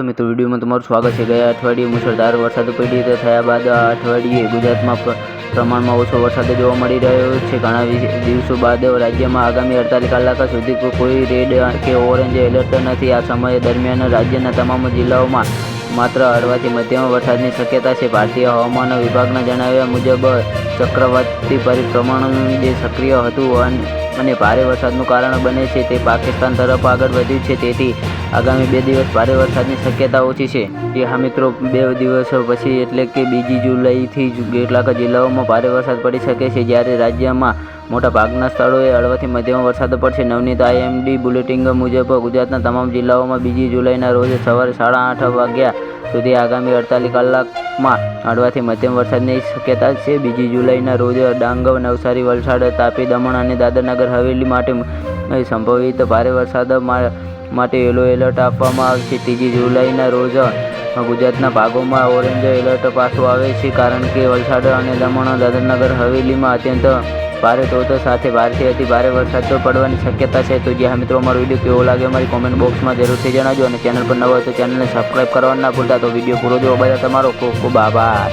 તો મિત્રો, વિડીયોમાં તમારું સ્વાગત છે. ગયા અઠવાડિયે મુશળધાર વરસાદ પડી તો થયા બાદ આ અઠવાડિયે ગુજરાતમાં પ્રમાણમાં ઓછો વરસાદ જોવા મળી રહ્યો છે. ઘણા દિવસો બાદ રાજ્યમાં આગામી અડતાલીસ કલાક સુધી કોઈ રેડ કે ઓરેન્જ એલર્ટ નથી. આ સમય દરમિયાન રાજ્યના તમામ જિલ્લાઓમાં માત્ર હળવાથી મધ્યમ વરસાદની શક્યતા છે. ભારતીય હવામાન વિભાગના જણાવ્યા મુજબ ચક્રવાતી પરિભ્રમણ જે સક્રિય હતું અન- ભારે વરસાદનું કારણ બને છે તે પાકિસ્તાન તરફ આગળ વધ્યું છે. તેથી આગામી બે દિવસ ભારે વરસાદની શક્યતા ઓછી છે. જે હા મિત્રો, બે દિવસ પછી એટલે કે બીજી જુલાઈથી કેટલાક જિલ્લાઓમાં ભારે વરસાદ પડી શકે છે. જ્યારે રાજ્યમાં મોટા ભાગના સ્થળોએ હળવાથી મધ્યમ વરસાદ પડશે. નવનીત આઈએમડી બુલેટિન મુજબ ગુજરાતના તમામ જિલ્લાઓમાં બીજી જુલાઈના રોજ સવારે સાડા આઠ વાગ્યા સુધી આગામી અડતાલીસ કલાકમાં હળવાથી મધ્યમ વરસાદની શક્યતા છે. બીજી જુલાઈના રોજ ડાંગ નવસારી, વલસાડ, તાપી, દમણ અને દાદરનગર હવેલી માટે સંભવિત ભારે વરસાદ મા- માટે યલો એલર્ટ આપવામાં આવશે ત્રીજી જુલાઈના રોજ ગુજરાતના ભાગોમાં ઓરેન્જ એલર્ટ પાછું આવે છે કારણ કે વલસાડ અને દમણ, દાદરનગર, હવેલીમાં અત્યંત ભારે ધોધ સાથે ભારેથી અતિ ભારે વરસાદ તો પડવાની શક્યતા છે. તો જે હા મિત્રો, અમારો વીડિયો કેવો લાગે અમારી કોમેન્ટ બોક્સમાં જરૂરથી જણાવજો અને ચેનલ પર નવા હોય તો ચેનલને સબસ્ક્રાઈબ કરવાનું ના ભૂલતા. તો વીડિયો પૂરો જોવા બધા તમારો ખૂબ ખૂબ આભાર.